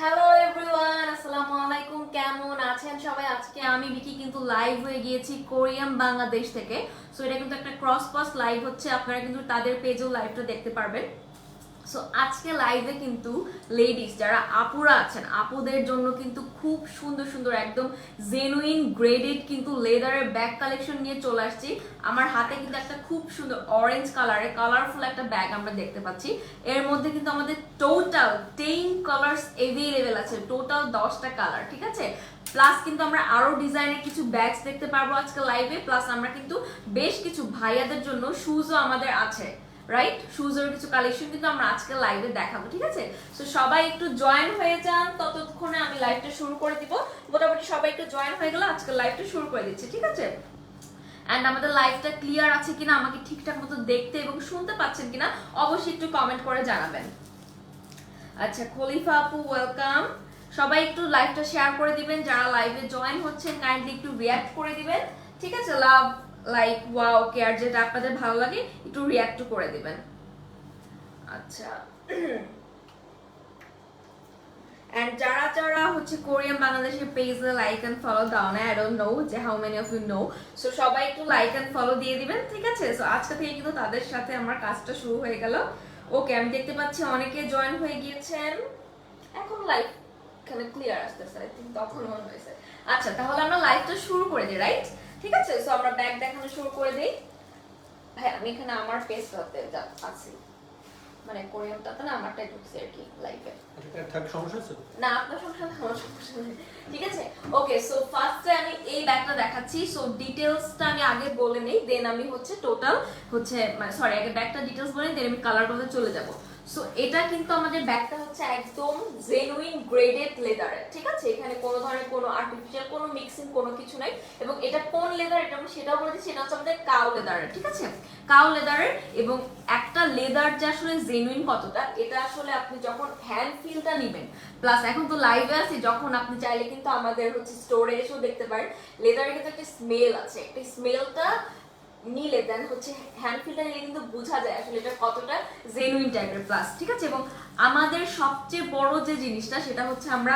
Hello everyone আসসালামু আলাইকুম কেমন আছেন সবাই? আজকে আমি বিকি কিন্তু লাইভ হয়ে গিয়েছি কোরিয়ান বাংলাদেশ থেকে। সো এটা কিন্তু একটা ক্রস পাস লাইভ হচ্ছে। আপনারা কিন্তু তাদের পেজেও লাইভটা দেখতে পারবেন। সো আজকে লাইভে কিন্তু লেডিস যারা আপুরা আছেন, আপুদের জন্য কিন্তু খুব সুন্দর সুন্দর একদম জেনুইন গ্রেডেড কিন্তু লেদারের ব্যাগ কালেকশন নিয়ে চলে আসছি। আমার হাতে কিন্তু একটা খুব সুন্দর অরেঞ্জ কালারের কালারফুল একটা ব্যাগ আমরা দেখতে পাচ্ছি। এর মধ্যে কিন্তু আমাদের টোটাল টেন কালার্স এভেলেবেল আছে টোটাল দশটা কালার ঠিক আছে? প্লাস কিন্তু আমরা আরও ডিজাইনের কিছু ব্যাগস দেখতে পারব আজকে লাইভে প্লাস আমরা কিন্তু বেশ কিছু ভাইয়াদের জন্য শুজও আমাদের আছে। রাইট শুজের কিছু কালেকশন কিন্তু আমরা আজকে লাইভে দেখাবো, ঠিক আছে? সো সবাই একটু জয়েন হয়ে যান, ততক্ষণে আমি লাইভটা শুরু করে দিব। মোটামুটি সবাই একটু জয়েন হয়ে গেলে, আজকে লাইভটা শুরু করে দিচ্ছি, ঠিক আছে? অ্যান্ড আমাদের লাইভটা ক্লিয়ার আছে কিনা, আমাকে ঠিকঠাক মতো দেখতে এবং শুনতে পাচ্ছেন কিনা, অবশ্যই একটু কমেন্ট করে জানাবেন। আচ্ছা খলিফা আপু ওয়েলকাম সবাই একটু লাইভটা শেয়ার করে দিবেন, যারা লাইভে জয়েন হচ্ছেন কাইন্ডলি একটু রিয়াক্ট করে দিবেন, ঠিক আছে? লাভ লাইক ওয়াও কেয়ার যেটা আপনাদের ভালো লাগে, একটু রিয়াক্ট করে আচ্ছা। এন্ড যারা যারা হচ্ছে কোরিয়ান বাংলাদেশের পেজে লাইক এন্ড ফলো দাও না আই ডোন্ট নো যে how many of you know so সবাই একটু লাইক এন্ড ফলো দিয়ে দিবেন, ঠিক আছে? সো আজকে থেকে কিন্তু তাদের সাথে আমার কাজটা শুরু হয়ে গেল। ওকে আমি দেখতে পাচ্ছি অনেকে জয়েন হয়ে গিয়েছেন। এখন লাইভ এখানে ক্লিয়ার আসতেছে আই থিঙ্ক তখন মনে হয়েছে। আচ্ছা তাহলে আমরা লাইভটা শুরু করে দিই রাইট ঠিক আছে? সো আমরা ব্যাগ দেখানো শুরু করে দিই। ভাই আমি এখানে আমার ফেস পেজটাতে আছি। মানে কোরিয়ানটাতে না আমারটাই ঢুকছে আর কি আছে না আপনার সমস্যা আমার সমস্যা ঠিক আছে? ওকে সো ফার্স্টে আমি এই ব্যাগটা দেখাচ্ছি। সো ডিটেলসটা আমি আগে বলে নেই দেন আমি হচ্ছে টোটাল হচ্ছে মানে সরি আগে ব্যাগটা ডিটেলস বলে দেন আমি কালার কথা চলে যাব। সো এটা কিন্তু আমাদের ব্যাগটা হচ্ছে একদম জেনুইন গ্রেডেড লেদারের ঠিক আছে? এখানে কোনো ধরনের কোনো আর্টিফিশিয়াল কোনো মিক্সিং কোনো কিছু নাই। এবং এটা কোন লেদার এটা আমি সেটাও বলেছি সেটা হচ্ছে আমাদের কাউ লেদারের ঠিক আছে? কাউ লেদারের এবং একটা লেদার যে আসলে জেনুইন কতটা, এটা আসলে আপনি যখন হ্যান্ড ফিলটা নেবেন প্লাস এখন তো লাইভে আছে, যখন আপনি চাইলে কিন্তু আমাদের হচ্ছে স্টোরে এসেও দেখতে পারেন লেদারের কিন্তু একটা স্মেল আছে। একটা স্মেলটা নিলে দেন হচ্ছে হ্যান্ড ফিল্টার নিলে কিন্তু বোঝা যায় আসলে এটা কতটা জেনুইন টাইপের প্লাস ঠিক আছে? এবং আমাদের সবচেয়ে বড় যে জিনিসটা সেটা হচ্ছে আমরা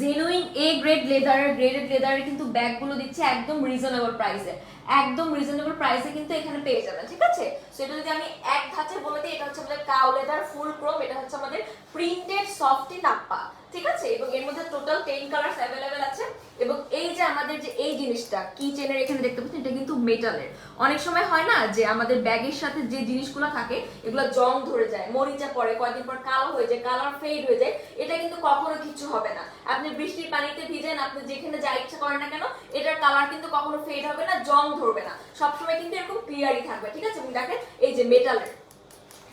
জেনুইন এ গ্রেড লেদারের গ্রেডেড লেদারের কিন্তু ব্যাগগুলো দিচ্ছে একদম রিজনেবল প্রাইসে একদম রিজনেবল প্রাইসে কিন্তু এখানে পেয়ে যাবেন, ঠিক আছে? সেটা যদি আমি এক ধাঁচে বলে দিই, এটা হচ্ছে আমাদের কাউ লেদার ফুল ক্রোম এটা হচ্ছে আমাদের প্রিন্টেড সফটি নাপ্পা ঠিক আছে? এবং এর মধ্যে টোটাল টেন কালার্স অ্যাভেলেবেল আছে। এবং এই যে আমাদের যে এই জিনিসটা, কি চেনের এখানে দেখতে পাচ্ছেন, এটা কিন্তু মেটালের অনেক সময় হয় না যে আমাদের ব্যাগের সাথে যে জিনিসগুলো থাকে, এগুলো জং ধরে যায়, মরিচা পড়ে, কয়েকদিন পর কালো হয়ে যায় কালার ফেড হয়ে যায়, এটা কিন্তু কখনো কিছু হবে না। আপনি বৃষ্টির পানিতে ভিজেন, আপনি যেখানে যা ইচ্ছা করেন না কেন, এটার কালার কিন্তু কখনো ফেড হবে না, জং ধরবে না। সবসময় কিন্তু এরকম ক্লিয়ারই থাকবে, ঠিক আছে? দেখেন, এই যে মেটালের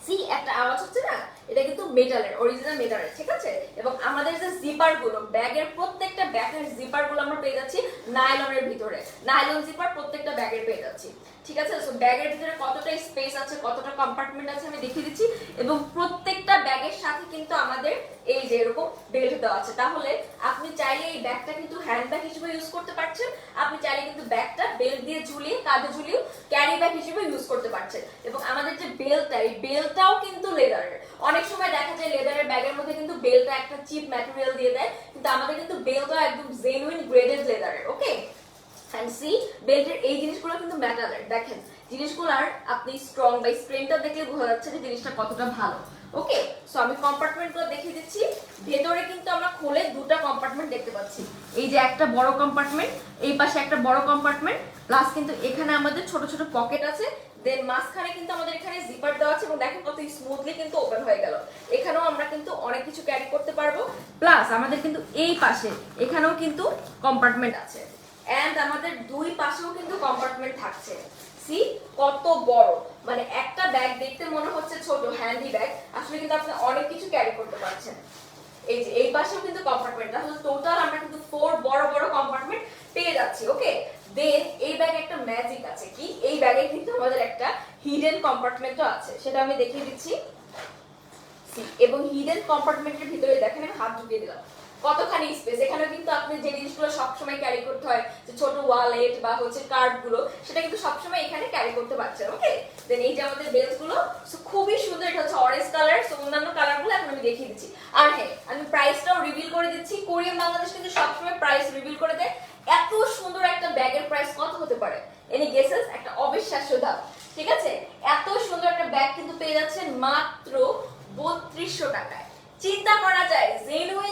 সি একটা আওয়াজ হচ্ছে না? এটা কিন্তু মেটালের অরিজিনাল মেটালের ঠিক আছে? এবং আমাদের যে জিপারগুলো ব্যাগের প্রত্যেকটা ব্যাগের জিপারগুলো আমরা পেয়ে যাচ্ছি নাইলনের ভিতরে। নাইলন জিপার প্রত্যেকটা ব্যাগের পেয়ে যাচ্ছি। ঠিক আছে? ব্যাগের ভিতরে কতটা স্পেস আছে, কতটা কম্পার্টমেন্ট আছে আমি দেখিয়ে দিচ্ছি। এবং প্রত্যেকটা ব্যাগের সাথে কিন্তু আমাদের এই যে এরকম বেল্ট দেওয়া আছে। তাহলে আপনি চাইলে এই ব্যাগটা কিন্তু হ্যান্ড ব্যাগ হিসেবে ইউজ করতে পারছেন। আপনি চাইলে কিন্তু ব্যাগটা বেল্ট দিয়ে ঝুলিয়ে, কাঁধে ঝুলিয়ে ক্যারি ব্যাগ হিসেবে ইউজ করতে পারছেন। এবং আমাদের যে বেল্টটা এই বেল্টটাও কিন্তু লেদারের অনেক সময় দেখা যায় লেদারের ব্যাগের মধ্যে কিন্তু বেল্টটা একটা চিপ ম্যাটেরিয়াল দিয়ে দেয়, কিন্তু আমাদের কিন্তু বেল্টটা একদম জেনুইন গ্রেডেড লেদারের ওকে অ্যান্ড বেল্টের এই জিনিসগুলো কিন্তু ম্যাটারের দেখেন জিনিসগুলোর আপনি স্ট্রং বা স্ট্রেংথটা দেখলে বোঝা যাচ্ছে যে জিনিসটা কতটা ভালো। ওকে সো আমি কম্পার্টমেন্টগুলো দেখিয়ে দিচ্ছি। ভেতরে কিন্তু আমরা খুলে দুটো কম্পার্টমেন্ট দেখতে পাচ্ছি। এই যে একটা বড় কম্পার্টমেন্ট এই পাশে একটা বড় কম্পার্টমেন্ট প্লাস কিন্তু এখানে আমাদের ছোট ছোট পকেট আছে। দেন মাঝখানে কিন্তু আমাদের এখানে জিপার দেওয়া আছে এবং দেখেন কত স্মুথলি কিন্তু ওপেন হয়ে গেল। এখানেও আমরা কিন্তু অনেক কিছু ক্যারি করতে পারব। প্লাস আমাদের কিন্তু এই পাশে এখানেও কিন্তু কম্পার্টমেন্ট আছে। এন্ড আমাদের দুই পাশেও কিন্তু কম্পার্টমেন্ট থাকছে। সি কত বড়। মানে একটা ব্যাগ দেখতে মনে হচ্ছে ছোট হ্যান্ডি ব্যাগ আসলে কিন্তু আপনি অনেক কিছু ক্যারি করতে পারছেন। এই যে, এই পাশেও কিন্তু কম্পার্টমেন্ট তাহলে টোটাল আমরা কিন্তু ফোর বড় বড় কম্পার্টমেন্ট পেয়ে যাচ্ছি ওকে দেন এই ব্যাগে একটা ম্যাজিক আছে কি? এই ব্যাগে কিন্তু আমাদের একটা হিডেন কম্পার্টমেন্টও আছে। সেটা আমি দেখিয়ে দিচ্ছি। এবং হিডেন কম্পার্টমেন্টের ভিতরে দেখেন, আমি হাত ঢুকিয়ে দিলাম। কতখানি স্পেস এখানে কিন্তু আপনি যে জিনিসগুলো সবসময় ক্যারি করতে হয়, যে ছোট ওয়ালেট বা হচ্ছে কার্ডগুলো, সেটা কিন্তু সবসময় এখানে ক্যারি করতে পারছেন ওকে দেন এই যে আমাদের বেলসগুলো, so খুবই সুন্দর, এটা হচ্ছে অরেঞ্জ কালার সো অন্যান্য কালারগুলো এখন আমি দেখিয়ে দিচ্ছি। আর হ্যাঁ আমি প্রাইসটাও রিভিল করে দিচ্ছি। কোরিয়ান বাংলাদেশ কিন্তু সবসময় প্রাইস রিভিল করে দেয়। এত সুন্দর একটা ব্যাগের প্রাইস কত হতে পারে? এনি গেসেস একটা অবিশ্বাস্য দাম, ঠিক আছে? এত সুন্দর একটা ব্যাগ কিন্তু পেয়ে যাচ্ছেন মাত্র বত্রিশশো টাকায়। চিন্তা করা যায় জেনুইন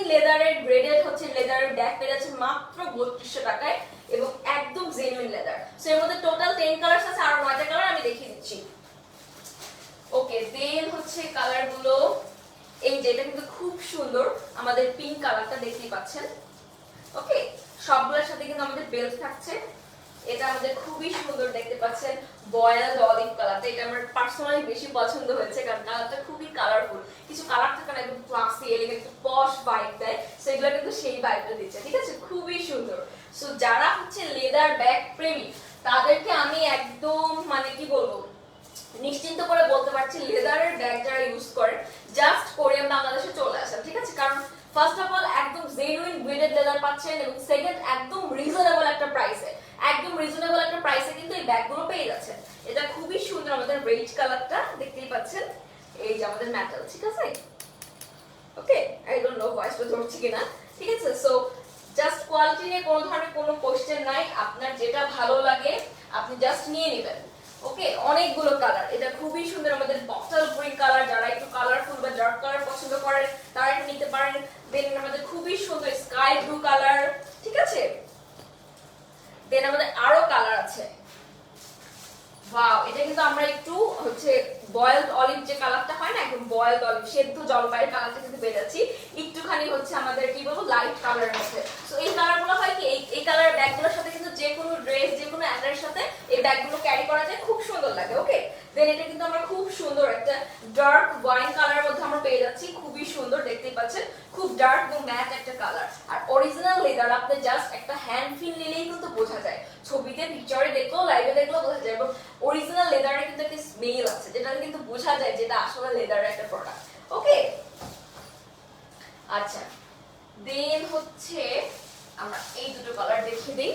লেদারের ব্যাগ পেয়ে যাচ্ছে মাত্র বত্রিশশো টাকায় এবং একদম জেনুইন লেদার সো এর মধ্যে টোটাল টেন কালার আছে, আর নয়টা কালার আমি দেখিয়ে দিচ্ছি। ওকে দেন হচ্ছে কালারগুলো। এই যে, এটা কিন্তু খুব সুন্দর, আমাদের পিঙ্ক কালারটা দেখতেই পাচ্ছেন। ওকে সবগুলোর সাথে কিন্তু আমাদের বেল্ট থাকছে। এটা আমাদের খুবই সুন্দর দেখতে পাচ্ছেন বয়েলড অলিভ কালারটা। এটা আমার পার্সোনালি বেশি পছন্দ হয়েছে কারণ কালারটা খুবই কালারফুল কিছু কালার থাকে না, একদম ক্লাসি এলিগেন্ট পশ ভাইব দেয়। সেগুলো কিন্তু সেই বাইকটা দিচ্ছে, ঠিক আছে? খুবই সুন্দর। সো যারা হচ্ছে লেদার ব্যাগ প্রেমী, তাদেরকে আমি একদম মানে কি বলব, নিশ্চিন্ত করে বলতে পারছি লেদারের ব্যাগ যারা ইউজ করেন জাস্ট কোরিয়ান বাংলাদেশে চলে আসেন, ঠিক আছে? কারণ ফার্স্ট অফ অল একদম জেনুইন গ্রেডেড লেদার পাচ্ছেন এবং সেকেন্ড একদম রিজনেবল একটা প্রাইসে একদম রিজনেবল একটা প্রাইসে কিন্তু এই ব্যাগগুলো পেয়ে যাচ্ছেন। এটা খুবই সুন্দর আমাদের রেড কালারটা দেখতেই পাচ্ছেন। এই যে আমাদের মেটাল ঠিক আছে? ওকে আই ডোন্ট নো ভয়েসটা ধরছি কিনা। ঠিক আছে? সো জাস্ট কোয়ালিটি নিয়ে কোনো ধরনের কোনো কোশ্চেন নাই। আপনার যেটা ভালো লাগে, আপনি জাস্ট নিয়ে নেবেন। ওকে অনেকগুলো কালার এটা খুবই সুন্দর আমাদের বটল গ্রিন কালার যারা একটু কালারফুল বা ডার্ক কালার পছন্দ করেন, তারা নিতে পারেন। দেন আমাদের খুবই সুন্দর স্কাই ব্লু কালার ঠিক আছে? দেন আমাদের আরও কালার আছে। ওয়াও এটা কিন্তু আমরা একটু হচ্ছে বয়েলড অলিভ যে কালারটা হয় না, একদম বয়েলড অলিভ সেদ্ধ জলপাইয়ের কালারটা কিন্তু যাচ্ছি। একটুখানি হচ্ছে আমাদের কি বলব লাইট কালারের মধ্যে। সো এই কালারগুলো হয় কি, এই এই ব্যাগগুলোর সাথে কিন্তু যে কোনো ড্রেস যে কোনো অ্যান্ডারের সাথে এই ব্যাগগুলো ক্যারি করা যায়, খুব সুন্দর লাগে ওকে দেন এটা কিন্তু আমরা খুব সুন্দর একটা ডার্ক ওয়াইন কালারের মধ্যে আমরা পেয়ে যাচ্ছি, খুবই সুন্দর, দেখতেই পাচ্ছেন। খুব ডার্ক এবং ম্যাট একটা কালার আর অরিজিনাল লেদার আপনি জাস্ট একটা হ্যান্ড ফিল নিলেই কিন্তু বোঝা যায়। ছবিতে পিকচারে দেখলেও লাইভে দেখলেও বোঝা যায় এবং অরিজিনাল লেদারে কিন্তু একটা স্মেল আছে, যেটা কিন্তু বোঝা যায় যেটা আসলে লেদারের একটা প্রোডাক্ট ওকে আচ্ছা দেন হচ্ছে আমরা এই দুটো কালার দেখিয়ে দিই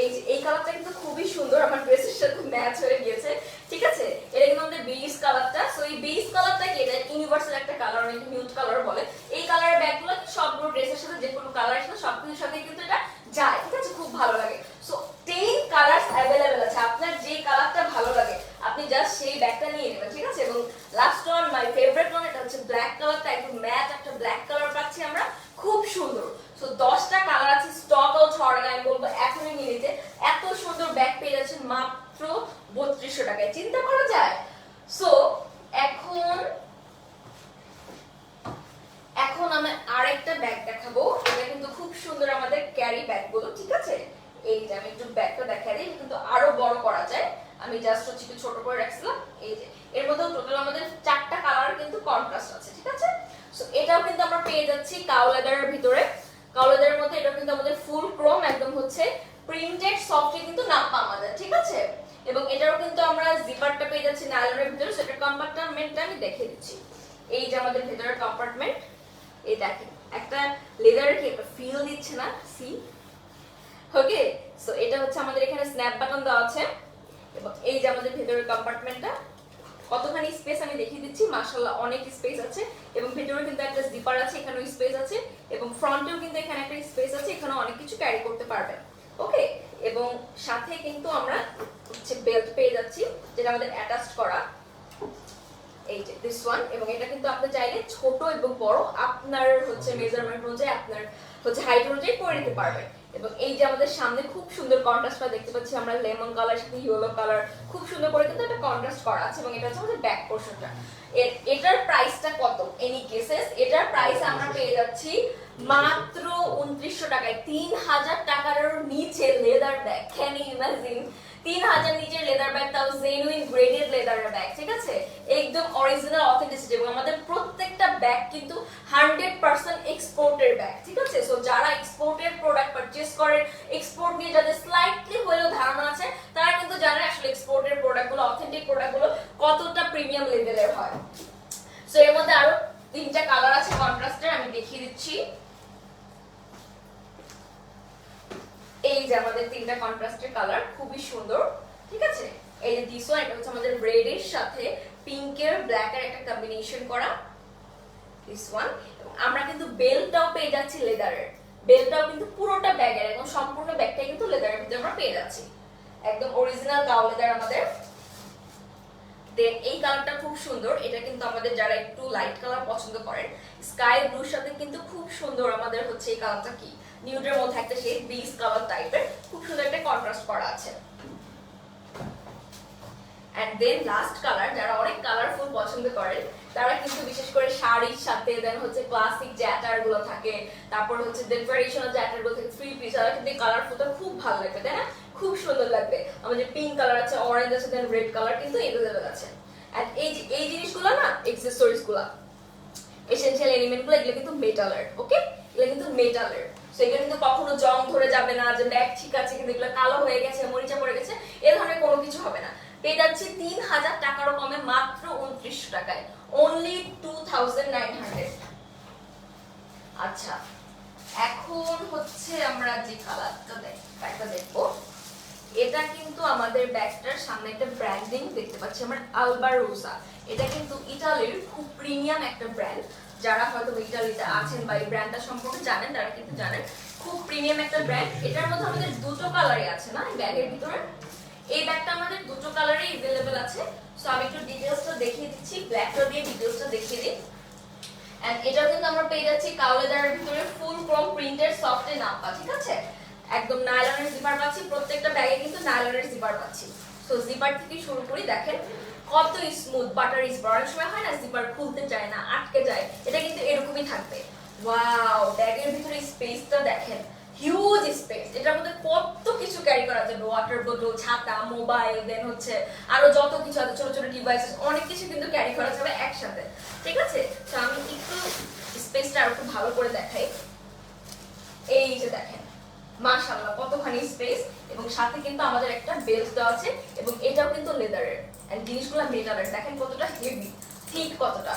এই এই কালারটা কিন্তু খুবই সুন্দর, আমার ড্রেসের সাথে ম্যাচ হয়ে গিয়েছে, ঠিক আছে? এটা কিন্তু আমাদের বেস কালারটা সো এই বেস কালারটা কি? এটা ইউনিভার্সাল একটা কালার অনেকে নিউড কালার বলে। এই কালারের ব্যাগগুলো সবগুলো ড্রেসের সাথে যে কোনো কালারের সাথে, সবকিছুর সাথে কিন্তু এটা যায়, ঠিক আছে? খুব ভালো লাগে। সো টেন আছে। আপনার যে কালারটা ভালো লাগে, আপনি জাস্ট সেই ব্যাগটা নিয়ে নেবেন, ঠিক আছে? এবং last one my favourite one এটা হচ্ছে ব্ল্যাক কালারটা একদম একটা ব্ল্যাক কালার পাচ্ছি আমরা। খুব সুন্দর। সো দশটা কালার আছে স্টক আউট হওয়ার আগে আমি বলব, এখনই নিয়ে নিতে। এত সুন্দর ব্যাগ পেয়ে যাচ্ছেন মাত্র বত্রিশশো টাকায়। চিন্তা করা যায় সো এখন এখন আমি আরেকটা ব্যাগ দেখাবো এটা কিন্তু খুব সুন্দর আমাদের ক্যারি ব্যাগগুলো ঠিক আছে এই যে আমি একটু ব্যাগটা দেখা দিই এটা কিন্তু আরও বড় করা যায় আমি জাস্ট হচ্ছে একটু ছোট করে রাখছিলাম এই যে এর মধ্যে টোটাল আমাদের চারটা কালার কিন্তু কন্ট্রাস্ট আছে ঠিক আছে সো এটাও কিন্তু আমরা পেয়ে যাচ্ছি কাউ লেদারের ভিতরে কাউ লেদারের মধ্যে এটা কিন্তু আমাদের ফুল ক্রোম একদম হচ্ছে প্রিন্টেড সফটে কিন্তু নাপ্পা আমাদের ঠিক আছে এবং এটারও কিন্তু আমরা জিপারটা পেয়ে যাচ্ছি নাইলনের ভিতরে সেটা কম্পার্টমেন্টটা আমি দেখিয়ে দিচ্ছি। এই যে আমাদের ভেতরের কম্পার্টমেন্ট এই দেখেন, একটা লেদারের কি একটা ফিল দিচ্ছে না? সি ওকে সো এটা হচ্ছে আমাদের এখানে স্ন্যাপ বাটন দেওয়া আছে। এবং এই যে আমাদের ভেতরের কম্পার্টমেন্টটা কতখানি স্পেস আমি দেখিয়ে দিচ্ছি? মাশাআল্লাহ, অনেক স্পেস আছে। এবং ভেতরে কিন্তু একটা জিপার আছে, এখানেও স্পেস আছে। এবং ফ্রন্টেও কিন্তু এখানে একটা স্পেস আছে এখানে অনেক কিছু ক্যারি করতে পারবেন ওকে এবং সাথে কিন্তু আমরা হচ্ছে বেল্ট পেয়ে যাচ্ছি, যেটা আমাদের অ্যাটাচড করা। এই যে দিস ওয়ান এবং এটা কিন্তু আপনি চাইলে ছোট এবং বড় আপনার হচ্ছে মেজারমেন্ট অনুযায়ী আপনার হচ্ছে হাইট অনুযায়ী করে নিতে পারবেন। এবং এই যে আমাদের সামনে খুব সুন্দর কন্ট্রাস্টটা দেখতে পাচ্ছি আমরা লেমন কালার সাথে ইয়েলো কালার খুব সুন্দর করে কিন্তু একটা কন্ট্রাস্ট করা আছে এবং এটা হচ্ছে আমাদের ব্যাক পোর্শনটা এটার প্রাইসটা কত? এনি কেসেস এটার প্রাইস আমরা পেয়ে যাচ্ছি মাত্র উনত্রিশশো টাকায়। তিন হাজার টাকার নিচে লেদার ব্যাগ ক্যান ইমাজিন তিন হাজার নিচের লেদার ব্যাগ তাও জেনুইন গ্রেডেড লেদার ব্যাগ ঠিক আছে? একদম অরিজিনাল অথেন্টিসিটি এবং আমাদের প্রত্যেকটা ব্যাগ কিন্তু হান্ড্রেড পার্সেন্ট এক্সপোর্টের ব্যাগ ঠিক আছে? সো যারা এক্সপোর্টের প্রোডাক্ট পারচেস করেন এক্সপোর্ট নিয়ে যাদের স্লাইটলি হলেও ধারণা আছে, তারা কিন্তু জানে আসলে এক্সপোর্টের প্রোডাক্টগুলো অথেন্টিক প্রোডাক্টগুলো কতটা প্রিমিয়াম লেভেলের হয়। সো এর মধ্যে আরও তিনটা কালার আছে কন্ট্রাস্টের আমি দেখিয়ে দিচ্ছি। এই যে আমাদের তিনটা কন্ট্রাস্টের কালার খুবই সুন্দর, ঠিক আছে? এই যে দিস ওয়ান এটা হচ্ছে আমাদের রেড এর সাথে পিঙ্কের ব্ল্যাক এর একটা কম্বিনেশন করা দিস ওয়ান আমরা কিন্তু বেল্টটাও পেয়ে যাচ্ছি লেদারের বেলটাও কিন্তু পুরোটা ব্যাগের একদম সম্পূর্ণ ব্যাগটাই কিন্তু লেদারের ভিতরে আমরা পেয়ে যাচ্ছি। একদম অরিজিনাল কাউ লেদার আমাদের। দেন এই কালারটা খুব সুন্দর, এটা কিন্তু আমাদের যারা একটু লাইট কালার পছন্দ করেন স্কাই ব্লুর সাথে কিন্তু খুব সুন্দর আমাদের হচ্ছে এই কালারটা কি? নিউডের মধ্যে একটা শেড বিস কালার টাইপের খুব সুন্দর একটা কন্ট্রাস্ট করা আছে। এন্ড দেন লাস্ট কালার যারা অনেক কালারফুল পছন্দ করেন তারা কিন্তু বিশেষ করে শাড়ির সাথে দেন হচ্ছে ক্লাসিক জ্যাটারগুলো থাকে, তারপর হচ্ছে দেন ট্রেডিশনাল জ্যাটারগুলো থাকে থ্রি পিস তারা কিন্তু কালারফুলটা খুব ভালো লাগবে, তাই না? খুব সুন্দর লাগবে। আমাদের পিঙ্ক কালার আছে অরেঞ্জ আছে দেন রেড কালার কিন্তু এভেলেবেল আছে। এন্ড এই যে- এই জিনিসগুলো না এক্সেসরিজগুলা এসেনশিয়াল এলিমেন্টগুলো, এগুলো কিন্তু মেটালের ওকে এগুলো কিন্তু মেটালের সো এগুলো কিন্তু কখনো জং ধরে যাবে না, যে ব্যাগ ঠিক আছে কিন্তু এগুলো কালো হয়ে গেছে, মরিচা পড়ে গেছে, এ ধরনের কোনো কিছু হবে না। পেয়ে যাচ্ছে তিন হাজার টাকারও কমে মাত্র টাকায়। Only two thousand nine hundred আচ্ছা এখন হচ্ছে আমরা যে কালারটা ব্যাগটা দেখব। এটা কিন্তু আমাদের ব্যাগটার সামনে একটা ব্র্যান্ডিং দেখতে পাচ্ছি, আমরা আলবারোসা। এটা কিন্তু ইতালির খুব প্রিমিয়াম একটা ব্র্যান্ড যারা হয়তো ইতালিতে আছেন বা এই ব্র্যান্ডটা সম্পর্কে জানেন তারা কিন্তু জানেন খুব প্রিমিয়াম একটা ব্র্যান্ড এটার মধ্যে আমাদের দুটো কালারই আছে না এই ব্যাগের ভিতরে এই ব্যাগটা আমাদের দুটো কালারই अवेलेबल আছে সো আমি একটু ডিটেইলসটা দেখিয়ে দিচ্ছি ব্ল্যাকটা দিয়ে ডিটেইলসটা দেখিয়ে দিই এন্ড এটাও কিন্তু আমরা পেয়ে যাচ্ছি কাউলেদারের ভিতরে ফুল ক্রোম প্রিন্টেড সফট নাম্পা ঠিক আছে একদম নাইলনের জিপার পাচ্ছি প্রত্যেকটা ব্যাগে কিন্তু নাইলনের জিপার পাচ্ছি সো জিপার থেকে শুরু করি দেখেন কত স্মুথ বাটার জিপার অনেক সময় হয় না জিপার খুলতে চায় না, আটকে যায়। এটা কিন্তু এরকমই থাকবে। ওয়াও ব্যাগের ভিতরে স্পেসটা দেখেন। হিউজ স্পেস এটার মধ্যে কত কিছু ক্যারি করা যাবে। ওয়াটার বোতল ছাতা মোবাইল দেন হচ্ছে আরও যত কিছু আছে, ছোট ছোট ডিভাইস অনেক কিছু কিন্তু ক্যারি করা যাবে একসাথে। ঠিক আছে? তো আমি একটু স্পেসটা আরও একটু ভালো করে দেখাই। এই যে দেখেন, মাশাআল্লাহ, কতখানি স্পেস এবং সাথে কিন্তু আমাদের একটা বেল্ট দেওয়া আছে, এবং এটাও কিন্তু লেদারের এন্ড জিনিসগুলো মেটালের দেখেন কতটা হেভি ঠিক কতটা।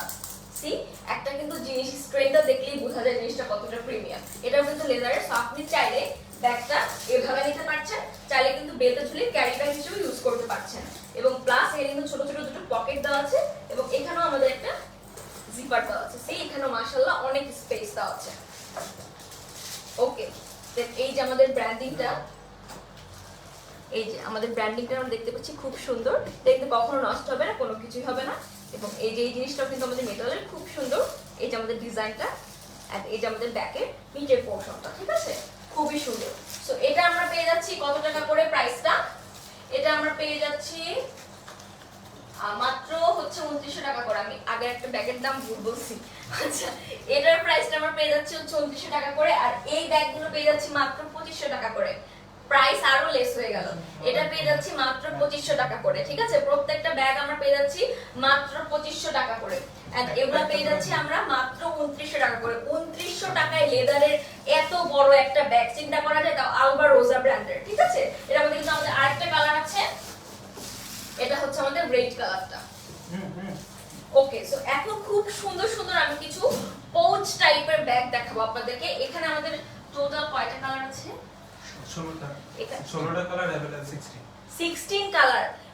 সি একটা কিন্তু জিনিস স্ট্রেনটা দেখলেই বোঝা যায় জিনিসটা কতটা প্রিমিয়াম এটাও কিন্তু লেদারের সো আপনি চাইলে ব্যাগটা এভাবে নিতে পারছেন, চাইলে কিন্তু বেল্টে ঝুলিয়ে ক্যারি ব্যাগ হিসেবে ইউজ করতে পারছেন। এবং প্লাস এর কিন্তু ছোট ছোট দুটো পকেট দেওয়া আছে, এবং এখানেও আমাদের একটা জিপার দেওয়া আছে। সেই এখানেও মাশাআল্লাহ অনেক স্পেস দেওয়া আছে। ওকে এই যে আমাদের ব্র্যান্ডিংটা এই যে আমাদের ব্র্যান্ডিংটা আমরা দেখতে পাচ্ছি খুব সুন্দর। দেখতে কখনো নষ্ট হবে না, কোনো কিছুই হবে না। এবং এই যে এই জিনিসটাও কিন্তু আমাদের মেটালের খুব সুন্দর। এই যে আমাদের ডিজাইনটা আর এই যে আমাদের ব্যাকের নিচের পোর্শনটা ঠিক আছে? খুবই সুন্দর। সো এটা আমরা পেয়ে যাচ্ছি কত টাকা করে প্রাইসটা এটা আমরা পেয়ে যাচ্ছি মাত্র হচ্ছে উনত্রিশশো টাকা করে। আমি আগে একটা ব্যাগের দাম ভুল বলছি। আচ্ছা এটার প্রাইসটা আমরা পেয়ে যাচ্ছি হচ্ছে উনত্রিশশো টাকা করে। আর এই ব্যাগগুলো পেয়ে যাচ্ছি মাত্র পঁচিশশো টাকা করে। প্রাইস আরও লেস হয়ে গেল। এটা পেয়ে যাচ্ছি মাত্র পঁচিশশো টাকা করে ঠিক আছে? প্রত্যেকটা ব্যাগ আমরা পেয়ে যাচ্ছি মাত্র পঁচিশশো টাকা করে। এগুলা পেয়ে যাচ্ছি আমরা মাত্র উনত্রিশশো টাকা করে। উনত্রিশশো টাকায় লেদারের এত বড় একটা ব্যাগ চিন্তা করা যায় তাও আলবা রোজা ব্র্যান্ডের ঠিক আছে? এটা আমাদের কিন্তু আমাদের আরেকটা কালার আছে। এটা হচ্ছে আমাদের রেড কালারটা ওকে সো এখন খুব সুন্দর সুন্দর আমি কিছু পোচ টাইপের ব্যাগ দেখাবো আপনাদেরকে। এখানে আমাদের টোটাল কয়টা কালার আছে? ষোলোটা।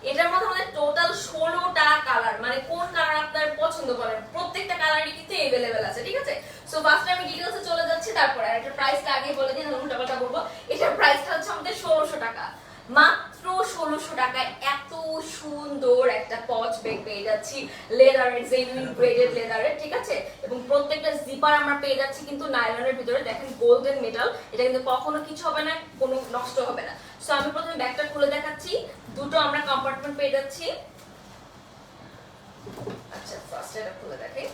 এটার মধ্যে আমাদের টোটাল ষোলোটা কালার মানে কোন আপনার পছন্দ করেন প্রত্যেকটা কালারই কিন্তু এভেলেবেল আছে ঠিক আছে? সো ফার্স্টে আমি ডিটেলসে চলে যাচ্ছি তারপরে আর এটার প্রাইসটা আগে বলে দিন আমি টাকাটা বলব। এটার প্রাইসটা হচ্ছে আমাদের ষোলোশো টাকা। মাত্র 1600 টাকায় এত সুন্দর একটা পচ ব্যাগ পেয়ে যাচ্ছি। লেদারের জেনুইন গ্রেডেড লেদারের ঠিক আছে? এবং প্রত্যেকটা জিপার আমরা পেয়ে যাচ্ছি কিন্তু নাইলনের ভিতরে। দেখেন গোল্ডেন মেটাল এটা কিন্তু কখনো কিছু হবে না, কোনো নষ্ট হবে না। সো আমি প্রথমে ব্যাগটা খুলে দেখাচ্ছি। দুটো আমরা কম্পার্টমেন্ট পেয়ে যাচ্ছি। আচ্ছা ফার্স্ট এটা খুলে দেখাই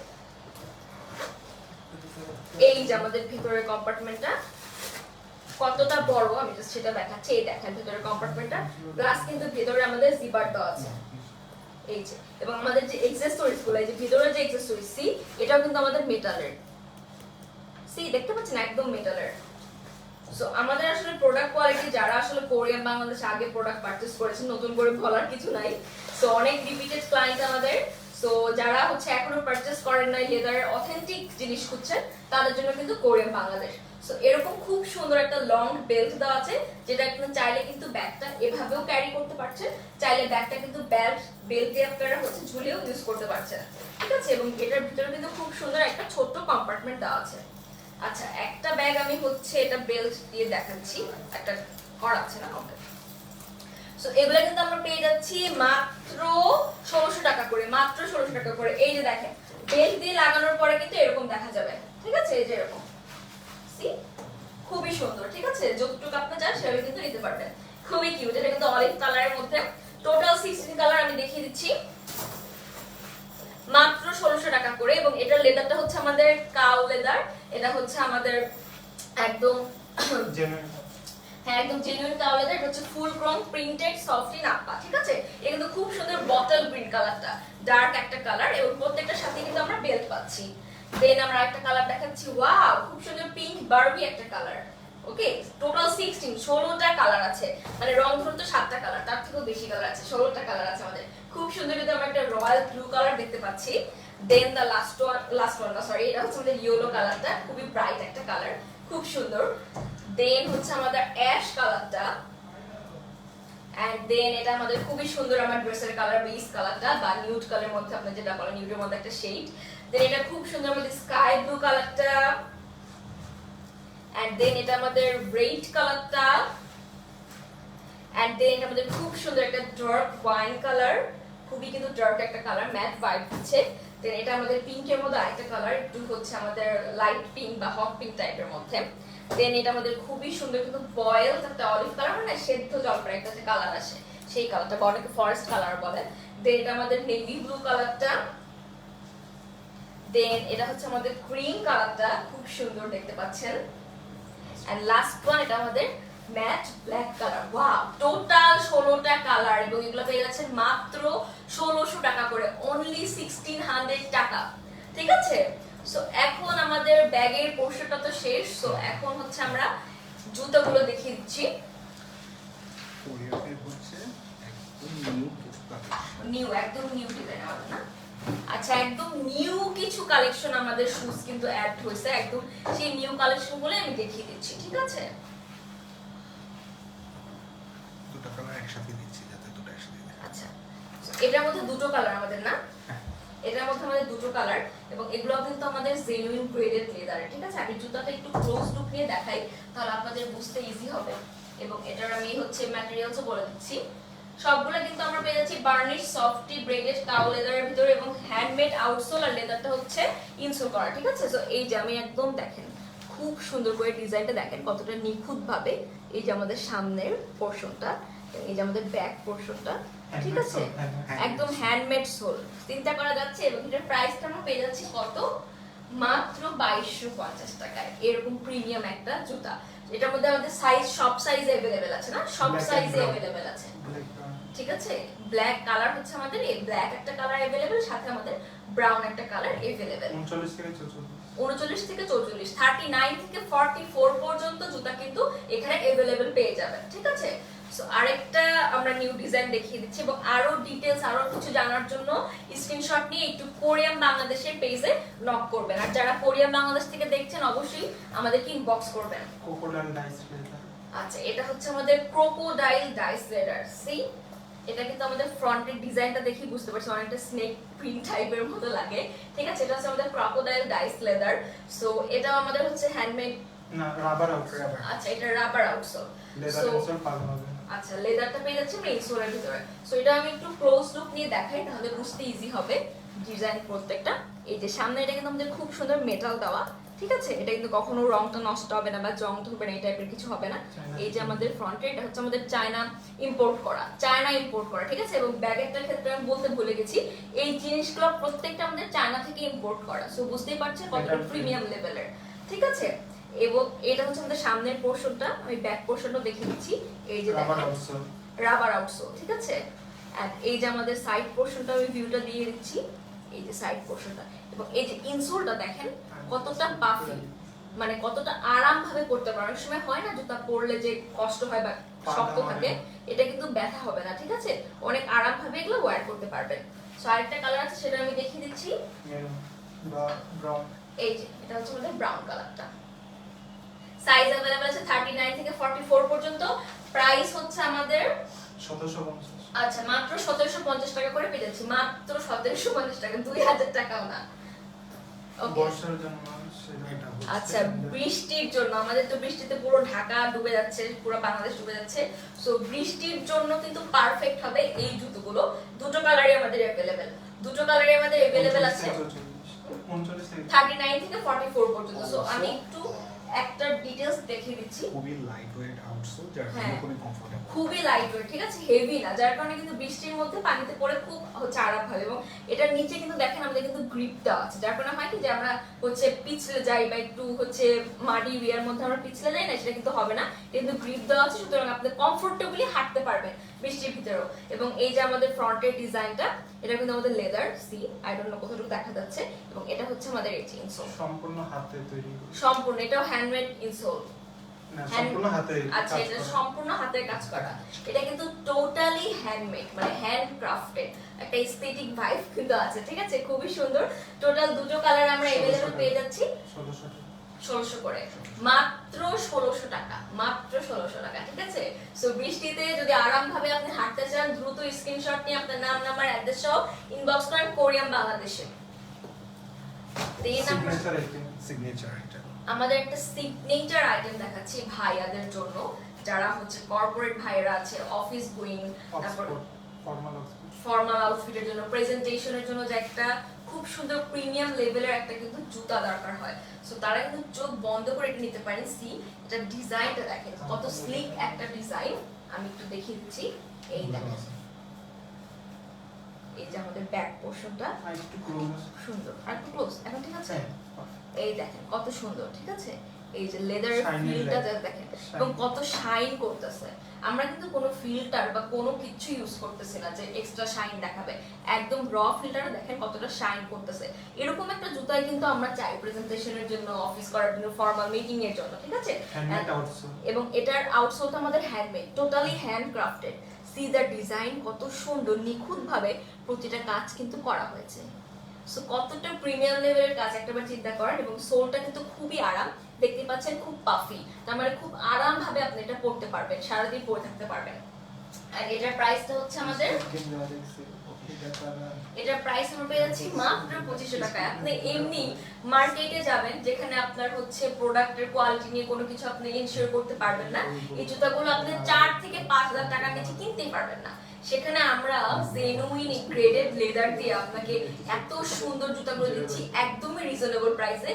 এই যে আমাদের ভিতরের কম্পার্টমেন্টটা কতটা বড়, আমি জাস্ট সেটা দেখাচ্ছি, এই দেখেন ভিতরের কম্পার্টমেন্টটা প্লাস কিন্তু ভিতরে আমাদের জিপার দেওয়া আছে। এই যে, এবং আমাদের যে এক্সেসরিজগুলো, এই যে ভিতরে যে এক্সেসরিজ সি এটাও কিন্তু আমাদের মেটালের সি দেখতে পাচ্ছেন একদম মেটালের সো আমাদের আসলে প্রোডাক্ট কোয়ালিটি যারা আসলে কোরিয়ান বাংলাদেশ আগে প্রোডাক্ট পারচেজ করেছেন, নতুন করে বলার কিছু নাই। সো অনেক রিপিটেড ক্লায়েন্ট আমাদের। সো যারা হচ্ছে এখনও পারচেজ করেন নাই লেদারের অথেন্টিক জিনিস খুঁজছেন, তাদের জন্য কিন্তু কোরিয়ান বাংলাদেশ। সো এরকম খুব সুন্দর একটা লং বেল্ট দেওয়া আছে, যেটা কিন্তু চাইলে কিন্তু ব্যাগটা এভাবেও ক্যারি করতে পারছেন। চাইলে ব্যাগটা কিন্তু বেল্ট বেল্ট দিয়ে আপনারা হচ্ছে ঝুলিয়েও ইউজ করতে পারছেন। ঠিক আছে? এবং এটার ভিতরে কিন্তু খুব সুন্দর একটা ছোট্ট কম্পার্টমেন্ট দেওয়া আছে। আচ্ছা একটা ব্যাগ আমি হচ্ছে এটা বেল্ট দিয়ে দেখাচ্ছি। একটা করা আছে না ওকে সো এগুলো কিন্তু আমরা পেয়ে যাচ্ছি মাত্র ষোলোশো টাকা করে, মাত্র ষোলোশো টাকা করে। এই যে দেখেন বেল্ট দিয়ে লাগানোর পরে কিন্তু এরকম দেখা যাবে। ঠিক আছে? এই যে এরকম। খুবই সুন্দর ঠিক আছে? যতটুকু আপনি চান সেভাবে কিন্তু নিতে পারবেন। খুবই কিউট এটা কিন্তু অলিভ কালারের মধ্যে। টোটাল সিক্সটিন কালার আমি দেখিয়ে দিচ্ছি। মাত্র ষোলোশো টাকা করে এবং এটার লেদারটা হচ্ছে আমাদের কাউ লেদার এটা হচ্ছে আমাদের একদম হ্যাঁ একদম জেনুইন কাউ লেদার এটা হচ্ছে ফুল ক্রোম প্রিন্টেড সফট ইন আপা ঠিক আছে? এটা কিন্তু খুব সুন্দর বটল গ্রিন কালারটা ডার্ক একটা কালার এবং প্রত্যেকটার সাথে কিন্তু আমরা বেল্ট পাচ্ছি। দেন আমরা একটা কালার দেখাচ্ছি। ওয়াও খুব সুন্দর পিঙ্ক একটা কালার ওকে টোটাল সিক্সটিন ষোলোটা কালার আছে। মানে রং ধরুন তো কালার তার থেকেও বেশি কালার আছে, ষোলোটা কালার আছে আমাদের। খুব সুন্দর আমরা একটা রয়্যাল ব্লু কালার দেখতে পাচ্ছি। Then last one last one sorry এটা হচ্ছে আমাদের ইয়েলো কালারটা খুবই ব্রাইট একটা কালার খুব সুন্দর। দেন হচ্ছে আমাদের অ্যাশ কালারটা দেন এটা আমাদের খুবই সুন্দর আমার ড্রেসের কালার বেস কালারটা বা নিউড কালারের মধ্যে আপনি যেটা বলেন নিউডের মধ্যে একটা শেড দেন এটা খুব সুন্দর আমাদের স্কাই ব্লু কালারটা এন্ড দেন এটা আমাদের রেড কালারটা এন্ড দেন আমাদের খুব সুন্দর একটা ডার্ক ওয়াইন কালার খুবই কিন্তু ডার্ক একটা কালার ম্যাট ভাইব দিচ্ছে। দেন এটা আমাদের পিঙ্কের মধ্যে আরেকটা কালার একটু হচ্ছে আমাদের লাইট পিঙ্ক বা হট পিঙ্ক টাইপের মধ্যে। দেন এটা আমাদের খুবই সুন্দর কিন্তু বয়েল একটা অলিভ কালার মানে সেদ্ধ জলপাই একটা যে কালার আসে, সেই কালারটা বা অনেকে ফরেস্ট কালার বলে। দেন এটা আমাদের নেভি ব্লু কালারটা দেন এটা হচ্ছে আমাদের ক্রিম কালারটা খুব সুন্দর দেখতে পাচ্ছেন। এন্ড লাস্ট ওয়ান এটা আমাদের matte black colour wow total ষোলোটা কালার এবং এগুলো পেয়ে যাচ্ছেন মাত্র ষোলোশো টাকা করে অনলি সিক্সটিন হান্ড্রেড টাকা। ঠিক আছে? সো এখন আমাদের ব্যাগের পোর্শনটা তো শেষ। সো এখন হচ্ছে আমরা জুতোগুলো দেখিয়ে দিচ্ছি। নিউ একদম নিউ ডিজাইন আমাদের না? আচ্ছা একদম নিউ কিছু কালেকশন আমাদের শুজ কিন্তু অ্যাড হয়েছে। একদম সেই নিউ কালেকশনগুলো আমি দেখিয়ে দিচ্ছি ঠিক আছে? দুটো কালার একসাথে দিচ্ছি যাতে দুটো একসাথে। আচ্ছা এটার মধ্যে দুটো কালার আমাদের না? এটার মধ্যে আমাদের দুটো কালার এবং এগুলো কিন্তু আমাদের জেনুইন গ্রেডেড লেদারের ঠিক আছে? আমি জুতাটা একটু ক্লোজ লুক নিয়ে দেখাই তাহলে আপনাদের বুঝতে ইজি হবে। এবং এটার আমি হচ্ছে ম্যাটেরিয়ালসও বলে দিচ্ছি। সবগুলো কিন্তু আমরা পেয়ে যাচ্ছি বার্নিশ সফটি ব্রেডেড কাউ লেদারের ভিতরে এবং হ্যান্ডমেড আউটসোল আর লেদারটা হচ্ছে ইনসোল করা ঠিক আছে? তো এই যে আমি একদম দেখেন খুব সুন্দর করে ডিজাইনটা দেখেন কতটা নিখুঁত ভাবে এই যে আমাদের সামনের পোর্শনটা এই যে আমাদের ব্যাক পোর্শনটা ঠিক আছে? একদম হ্যান্ডমেড সোল চিন্তা করা যাচ্ছে এবং এটার প্রাইসটা আমরা পেয়ে যাচ্ছি কত? মাত্র বাইশশো পঞ্চাশ টাকায়। এরকম প্রিমিয়াম একটা জুতা। এটার মধ্যে আমাদের সাইজ সব সাইজ অ্যাভেলেবেল আছে না? সব সাইজে অ্যাভেলেবেল আছে। ঠিক আছে? ব্ল্যাক কালার হচ্ছে আমাদের এই ব্ল্যাক একটা কালার অ্যাভেলেবেল সাথে আমাদের ব্রাউন একটা কালার অ্যাভেলেবেল উনচল্লিশ থেকে চৌচল্লিশ। উনচল্লিশ থেকে চৌচল্লিশ। থার্টি নাইন থেকে ফর্টি ফোর পর্যন্ত জুতা কিন্তু এখানে অ্যাভেলেবেল পেয়ে যাবেন ঠিক আছে? সো আরেকটা আমরা নিউ ডিজাইন দেখিয়ে দিচ্ছি এবং আরও ডিটেলস আরও কিছু জানার জন্য স্ক্রিনশট নিয়ে একটু কোরিয়ান বাংলাদেশের পেজে নক করবেন। আর যারা কোরিয়ান বাংলাদেশ থেকে দেখছেন অবশ্যই আমাদেরকে ইনবক্স করবেন। কোকোলান ডাইস আচ্ছা এটা হচ্ছে আমাদের ক্রোকোডাইল ডাইস লেদার সি এটা কিন্তু আমাদের ফ্রন্টের ডিজাইনটা দেখি বুঝতে পারছি অনেকটা স্নেক প্রিন্ট টাইপের মতো লাগে। ঠিক আছে এটা হচ্ছে আমাদের ক্রোকোডাইল ডাইস লেদার সো এটা আমাদের হচ্ছে হ্যান্ডমেড না রাবার আউট Rubber. আচ্ছা এটা রাবার আউটসোল লেদার আচ্ছা লেদারটা পেয়ে যাচ্ছে মেইন সোলের ভিতরে। সো এটা আমি একটু ক্লোজ লুক নিয়ে দেখাই তাহলে বুঝতে ইজি হবে ডিজাইন প্রত্যেকটা। এই যে সামনে এটা কিন্তু আমাদের খুব সুন্দর মেটাল দেওয়া। ঠিক আছে? এটা কিন্তু কখনো রংটা নষ্ট হবে না বা জং ধরবে না এই টাইপের কিছু হবে না। এই যে আমাদের ফ্রন্টে এটা হচ্ছে আমাদের চায়না ইম্পোর্ট করা। চায়না ইম্পোর্ট করা ঠিক আছে? এবং ব্যাগেরটার ক্ষেত্রে আমি বলতে ভুলে গেছি এই জিনিসগুলো প্রত্যেকটা আমাদের চায়না থেকে ইম্পোর্ট করা। সো বুঝতেই পারছেন কতটা প্রিমিয়াম লেভেলের ঠিক আছে? এবং এটা হচ্ছে আমাদের সামনের পোর্শনটা আমি ব্যাক পোর্শনটা দেখে দিচ্ছি এই যে রাবার আউটসোল ঠিক আছে? এই যে আমাদের সাইড পোর্শনটা আমি ভিউটা দিয়ে দিচ্ছি। এই যে সাইড পোর্শনটা এবং এই যে ইনসোলটা দেখেন কতটা পাফি মানে কতটা আরাম ভাবে পড়তে পারো অনেক সময় হয় না জুতা পরলে যে কষ্ট হয় বা শক্ত থাকে এটা কিন্তু ব্যথা হবে না ঠিক আছে? অনেক আরাম ভাবে এগুলো ওয়্যার করতে পারবেন। সো আরেকটা কালার আছে সেটা আমি দেখিয়ে দিচ্ছি। এই যে এটা হচ্ছে আমাদের ব্রাউন কালারটা সাইজ অ্যাভেলেবল আছে থার্টি নাইন থেকে ফর্টি ফোর পর্যন্ত। প্রাইস হচ্ছে আমাদের সতেরোশো পঞ্চাশ। আচ্ছা মাত্র সতেরোশো পঞ্চাশ টাকা করে পেয়ে যাচ্ছি। মাত্র সতেরোশো পঞ্চাশ টাকা দুই হাজার টাকাও না। বর্ষার জন্য আচ্ছা বৃষ্টির জন্য আমাদের তো বৃষ্টিতে পুরো ঢাকা ডুবে যাচ্ছে পুরো বাংলাদেশ ডুবে যাচ্ছে। সো বৃষ্টির জন্য কিন্তু পারফেক্ট হবে এই জুতোগুলো। দুটো কালারই আমাদের অ্যাভেলেবেল দুটো কালারই আমাদের অ্যাভেলেবেল আছে। থার্টি নাইন থেকে ফর্টি ফোর পর্যন্ত। সো আমি একটু একটা ডিটেলস দেখিয়ে দিচ্ছি। খুবই লাইট ওয়েট আউটসোল যার জন্য হ্যাঁ। খুবই কমফোর্টেবল খুবই লাইট ওয়েট ঠিক আছে? হেভি না যার কারণে কিন্তু বৃষ্টির মধ্যে পানিতে পড়ে খুব হচ্ছে আরাম হয় এবং এটার নিচে কিন্তু দেখেন আমাদের কিন্তু গ্রিপ দেওয়া আছে। যার কারণে হয় কি যে আমরা হচ্ছে পিছলে যাই বা একটু হচ্ছে মাটি বিয়ার মধ্যে আমরা পিছলে যাই না সেটা কিন্তু হবে না। কিন্তু গ্রিপ দেওয়া আছে সুতরাং আপনি কমফোর্টেবলি হাঁটতে পারবেন। বৃষ্টির ভিতরেও এবং এই যে আমাদের ফ্রন্টের ডিজাইনটা এটা কিন্তু আমাদের leather see I don't know কতটুকু দেখা যাচ্ছে এবং এটা হচ্ছে আমাদের এই ইনসোল সম্পূর্ণ হাতে তৈরি সম্পূর্ণ এটাও হ্যান্ডমেড ইনসোল না Hand- সম্পূর্ণ হাতে আচ্ছা কাজ এটা করা। সম্পূর্ণ হাতের কাজ করা এটা কিন্তু টোটালি হ্যান্ডমেড মানে হ্যান্ড ক্রাফটেড একটা এস্থেটিক ভাইব কিন্তু আছে ঠিক আছে খুবই সুন্দর টোটাল দুটো কালার আমরা ষোলোশো अवेलेबल টাকা। পেয়ে যাচ্ছি ষোলোশো টাকা। ষোলোশো করে। মাত্র ষোলোশো টাকা মাত্র ষোলোশো টাকা ঠিক আছে? সো বৃষ্টিতে যদি আরাম ভাবে আপনি হাঁটতে চান দ্রুত স্ক্রিনশট নিয়ে আপনার নাম নাম্বার অ্যাড্রেস সহ ইনবক্স করেন কোরিয়াম বাংলাদেশে। আমাদের একটা সিগনেচার আইটেম দেখাচ্ছি ভাইয়াদের জন্য। যারা হচ্ছে কর্পোরেট ভাইয়েরা আছে অফিস গোয়িং তারপর। ফর্মাল আউটফিটের জন্য প্রেজেন্টেশনের জন্য যে একটা খুব সুন্দর প্রিমিয়াম লেভেলের একটা কিন্তু জুতা দরকার হয়। সো তারা কিন্তু চোখ বন্ধ করে এটা নিতে পারেন। সি এটা ডিজাইনটা দেখেন। কত স্লিক একটা ডিজাইন আমি একটু দেখিয়ে দিচ্ছি। এই দেখেন। এই যে আমাদের ব্যাক পোর্শনটা। সুন্দর। আর একটু ক্লোজ এখন ঠিক আছে? হ্যাঁ, এই দেখেন কত সুন্দর। ঠিক আছে? এই যে লেদার ফিলটা। দেখেন। এবং কত শাইন করতেছে। আমরা কিন্তু কোনো ফিল্টার বা কোনো কিছু ইউজ করতেছি না যে এক্সট্রা শাইন দেখাবে। একদম র ফিল্টার দেখেন কতটা শাইন করতেছে। এরকম একটা জুতাই কিন্তু আমরা চাই প্রেজেন্টেশনের জন্য অফিস করার জন্য ফর্মাল মিটিং এর জন্য ঠিক আছে। এবং এটার আউটসোলটা আমাদের handmade totally hand crafted see the design কত সুন্দর নিখুঁত ভাবে প্রতিটা কাজ কিন্তু করা হয়েছে। সো কতটা প্রিমিয়াম লেভেলের কাজ একটাবার চিন্তা করেন, এবং সোলটা কিন্তু খুবই আরাম। দেখতে পাচ্ছেন খুব পাফি তার মানে খুব আপনি এটা পড়তে পারবেন, সারাদিন পরে থাকতে পারবেন। আর এটার প্রাইসটা হচ্ছে আমাদের? এটার প্রাইস আমরা মাত্র পঁচিশশো টাকায় আপনি এমনি মার্কেটে যাবেন, যেখানে আপনার হচ্ছে প্রোডাক্টের কোয়ালিটি নিয়ে কোনো কিছু আপনি ইনশিওর করতে পারবেন না। এই জুতাগুলো আপনি চার থেকে পাঁচ হাজার টাকার নিচে কিনতেই পারবেন না। সেখানে আমরা জেনুইন গ্রেডেড লেদার দিয়ে আপনাকে এত সুন্দর জুতাগুলো দিচ্ছি, একদমই রিজনেবল প্রাইসে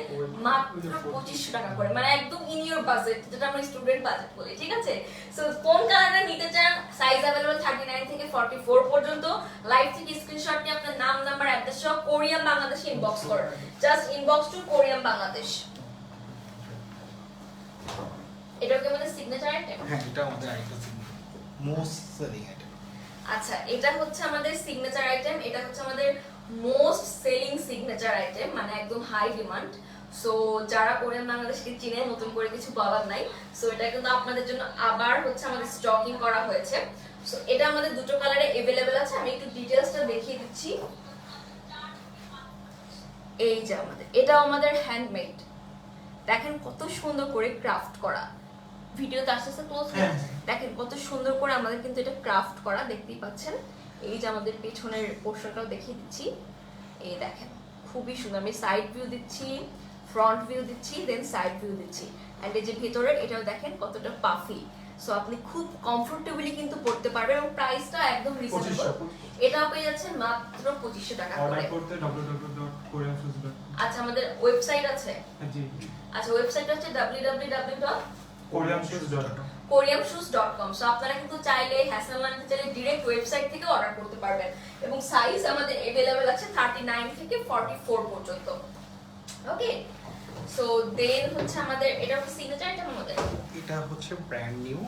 মাত্র পঁচিশশো টাকা করে মানে একদম ইন ইউর বাজেট যেটা আমরা স্টুডেন্ট বাজেট বলি, ঠিক আছে? সো কোন কালারটা নিতে চান সাইজ অ্যাভেলেবল থার্টি নাইন থেকে ফর্টি ফোর পর্যন্ত লাইভ থেকে স্ক্রিনশট নিয়ে আপনার নাম নাম্বার অ্যাড্রেস সহ কোরিয়ান বাংলাদেশে ইনবক্স করেন। Just inbox to Korean Bangladesh. এটা কি আমাদের সিগনেচার আইটেম হ্যাঁ এটা আমাদের আরেকটা মোস্ট সেলিং আইটেম আচ্ছা এটা হচ্ছে আমাদের সিগনেচার আইটেম এটা হচ্ছে আমাদের মোস্ট সেলিং সিগনেচার আইটেম মানে একদম হাই ডিমান্ড সো যারা করেন বাংলাদেশকে চিনে নতুন করে কিছু বলার নাই সো এটা কিন্তু আপনাদের জন্য আবার হচ্ছে আমাদের স্টকিং করা হয়েছে। সো এটা আমাদের দুটো কালারে অ্যাভেলেবেল আছে, আমি একটু ডিটেলসটা দেখিয়ে দিচ্ছি। এই যে আমাদের, এটাও আমাদের হ্যান্ডমেড দেখেন কত সুন্দর করে ক্রাফট করা। ভিডিওতে আস্তে আস্তে ক্লোজ হ্যাঁ। দেখেন কত সুন্দর করে আমাদের কিন্তু এটা ক্রাফট করা দেখতেই পাচ্ছেন। এই যে আমাদের পেছনের পোর্শনটাও দেখিয়ে দিচ্ছি। এই দেখেন খুবই সুন্দর। আমি সাইড ভিউ দিচ্ছি ফ্রন্ট ভিউ দিচ্ছি দেন সাইড ভিউ দিচ্ছি। অ্যান্ড এই যে ভেতরের এটাও দেখেন কতটা পাফি সো আপনি খুব কমফোর্টেবলি কিন্তু পড়তে পারবেন এবং প্রাইসটা একদম রিজনেবল এটাও পেয়ে যাচ্ছেন মাত্র পঁচিশশো টাকা করে। আচ্ছা আমাদের ওয়েবসাইট আছে? আচ্ছা ওয়েবসাইট হচ্ছে www. koreanshoes.com koreamshoes.com সো আপনারা কিন্তু চাইলে হ্যাসেল আনতে চাইলে ডিরেক্ট ওয়েবসাইট থেকে অর্ডার করতে পারবেন এবং সাইজ আমাদের अवेलेबल আছে 39 থেকে 44 পর্যন্ত ওকে সো দেন হচ্ছে আমাদের এটা হচ্ছে সিগনেচার আইটেম আমাদের এটা হচ্ছে ব্র্যান্ড নিউ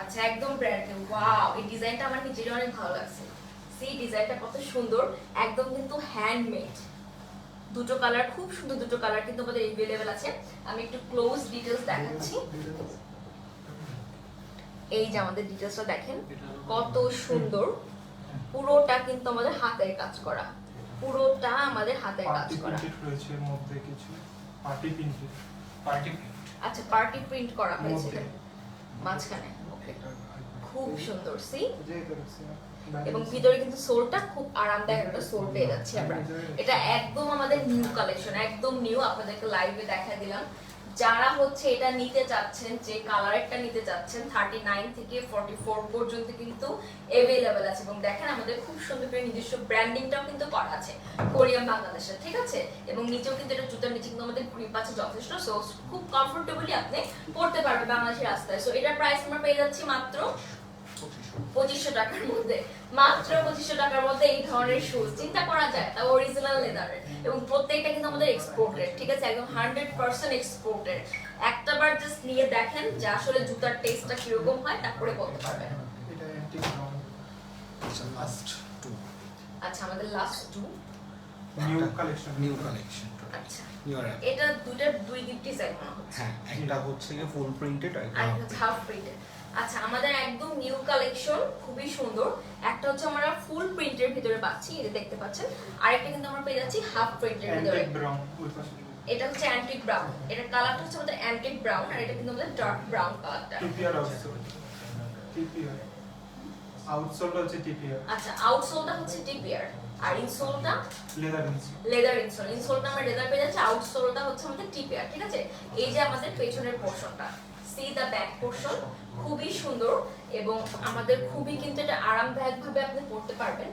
আচ্ছা একদম ব্র্যান্ড নিউ ওয়াও এই ডিজাইনটা আমার নিজেরই অনেক ভালো লাগছে সি ডিজাইনটা কত সুন্দর একদম কিন্তু হ্যান্ডমেড দুটো কালার খুব সুন্দর দুটো কালার কিন্তু আমাদের अवेलेबल আছে আমি একটু ক্লোজ ডিটেইলস দেখাচ্ছি এই যে আমাদের ডিটেলসটা দেখেন কত সুন্দর। পুরোটা কিন্তু আমাদের হাতের কাজ করা। পুরোটা আমাদের হাতের কাজ পার্টি করা। রয়েছে এর মধ্যে কিছু। পার্টি প্রিন্টেড পার্টি আচ্ছা পার্টি প্রিন্ট করা হয়েছে। মাঝখানে। ওকে খুব সুন্দর সি এবং ভিতরে কিন্তু সোলটা খুব আরামদায়ক একটা সোল পেয়ে যাচ্ছি আমরা। এটা একদম আমাদের নিউ কালেকশন একদম নিউ আপনাদেরকে লাইভে দেখা দিলাম। যারা হচ্ছে এটা নিতে চাচ্ছেন, যে কালারটা নিতে চাচ্ছেন থার্টি নাইন থেকে ফর্টি ফোর পর্যন্ত কিন্তু अवेलेबल আছে। এবং দেখেন আমাদের খুব সুন্দর করে নিজস্ব ব্র্যান্ডিংটাও কিন্তু করা আছে কোরিয়ান বাংলাদেশের ঠিক আছে? এবং নিচেও কিন্তু এটা জুতার নিচে কিন্তু আমাদের গ্রিপ আছে যথেষ্ট সো খুব কমফোর্টেবলি আপনি পড়তে পারবেন বাংলাদেশের রাস্তায়। সো এটার প্রাইস আমরা পেয়ে যাচ্ছি মাত্র পঁচিশশো টাকার মধ্যে। মাত্র পঁচিশশো টাকার মধ্যে এই ধরনের শুজ চিন্তা করা যায় তা অরিজিনাল লেদারের এবং প্রত্যেকটা কিন্তু আমাদের এক্সপোর্টেড ঠিক আছে? একদম হান্ড্রেড পার্সেন্ট এক্সপোর্টেড একটা বার জাস্ট নিয়ে দেখেন যে আসলে জুতার টেস্টটা কীরকম হয় তারপরে বলতে পারবেন। আচ্ছা আচ্ছা আমাদের last two new collection new collection আচ্ছা এটা দুইটার দুই দিক ডিজাইন মনে হচ্ছে। হ্যাঁ একটা হচ্ছে ফুল প্রিন্টেড আর একটা হাফ প্রিন্টের আচ্ছা আমাদের একদম নিউ কালেকশন খুবই সুন্দর। একটা হচ্ছে আমরা ফুল প্রিন্টের ভিতরে পাচ্ছি এটা দেখতে পাচ্ছেন। আরেকটা কিন্তু আমরা পেয়ে যাচ্ছি হাফ প্রিন্টের ভিতরে। এটা হচ্ছে অ্যান্টিক ব্রাউন এটার কালারটা হচ্ছে আমাদের অ্যান্টিক ব্রাউন আর এটা কিন্তু আমাদের ডার্ক ব্রাউন কালারটা টিপিআর আউটসোল টিপিআর আউটসোলটা হচ্ছে টিপিআর আচ্ছা আউটসোলটা হচ্ছে টিপিয়ার আর ইনসোলটা লেদার ইনসোল লেদার ইনসোল ইনসোলটা আমরা লেদার পেয়ে যাচ্ছি আউটসোলটা হচ্ছে আমাদের টিপিয়ার ঠিক আছে? এই যে আমাদের পেছনের পোর্শনটা সি দ্য ব্যাক পোর্শন খুবই সুন্দর এবং আমাদের খুবই কিন্তু এটা আরামদায়ক ভাবে আপনি পড়তে পারবেন।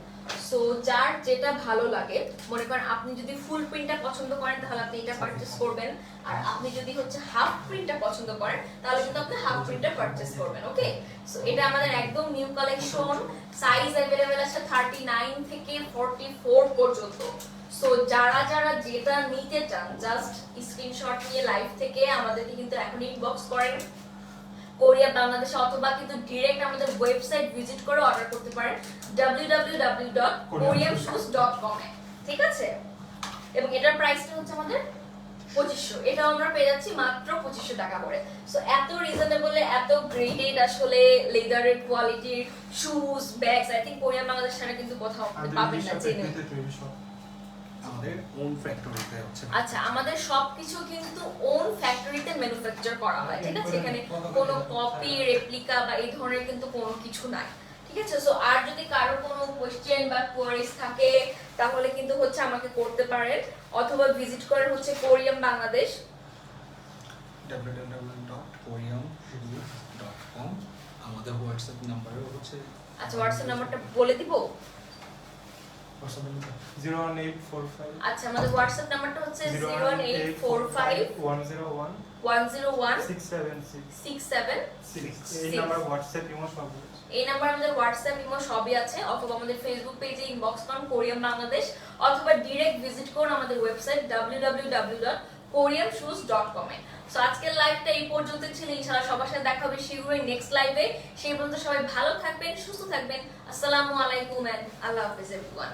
সো যার যেটা ভালো লাগে, মনে করেন আপনি যদি ফুল প্রিন্টটা পছন্দ করেন, তাহলে আপনি এটা পারচেস করবেন। আর আপনি যদি হচ্ছে হাফ প্রিন্টটা পছন্দ করেন, তাহলে কিন্তু আপনি হাফ প্রিন্টটা পারচেস করবেন ওকে সো এটা আমাদের একদম নিউ কালেকশন সাইজ অ্যাভেলেবেল আছে থার্টি নাইন থেকে ফর্টি ফোর পর্যন্ত। সো যারা যারা যেটা নিতে চান জাস্ট স্ক্রিনশট নিয়ে লাইভ থেকে আমাদেরকে কিন্তু এখন ইনবক্স করেন। কোরিয়া বাংলাদেশে অথবা কিন্তু ডিরেক্ট আমাদের ওয়েবসাইট ভিজিট করে অর্ডার করতে পারেন www.koreanshoes.com এ। ঠিক আছে? এবং এটার প্রাইসটা হচ্ছে আমাদের পঁচিশশো। এটাও আমরা পেয়ে যাচ্ছি মাত্র পঁচিশশো টাকা করে। সো এত রিজনেবল এত গ্রেডেড আসলে লেদারের কোয়ালিটির shoes bags I think Korean Bangladesh ছাড়া কিন্তু কোথাও পাবেন না জেনে আমাদের ওন ফ্যাক্টরিতে হচ্ছে আচ্ছা আমাদের সবকিছু কিন্তু ওন ফ্যাক্টরিতে ম্যানুফ্যাকচার করা হয় ঠিক আছে? এখানে কোনো কপি রেপ্লিকা বা এই ধরনের কিন্তু কোনো কিছু নাই ঠিক আছে? সো আর যদি কারও কোনো কোশ্চেন বা কোয়ারিজ থাকে তাহলে কিন্তু হচ্ছে আমাকে করতে পারেন অথবা ভিজিট করেন হচ্ছে কোরিয়াম বাংলাদেশ। www.koreanshoes.com আমাদের হোয়াটসঅ্যাপ নাম্বারও হচ্ছে আচ্ছা হোয়াটসঅ্যাপ নাম্বারটা বলে দিব? Zero one eight four five আচ্ছা আমাদের নাম্বারটা হচ্ছে. এই নাম্বার ইমো সব এই নাম্বার ইমো সবই আছে অথবা পেজে ইনবক্স করুন বাংলাদেশ অথবা ভিজিট করুন ওয়েবসাইট www.koreanshoes.com এ। সো আজকের লাইভটা এই পর্যন্ত ছিল ইনশাআল্লাহ সবার সাথে দেখা হবে শীঘ্রই নেক্সট লাইভে সেই পর্যন্ত সবাই ভালো থাকবেন সুস্থ থাকবেন। আসসালামু আলাইকুম এন্ড আল্লাহ হাফেজ এভরিওয়ান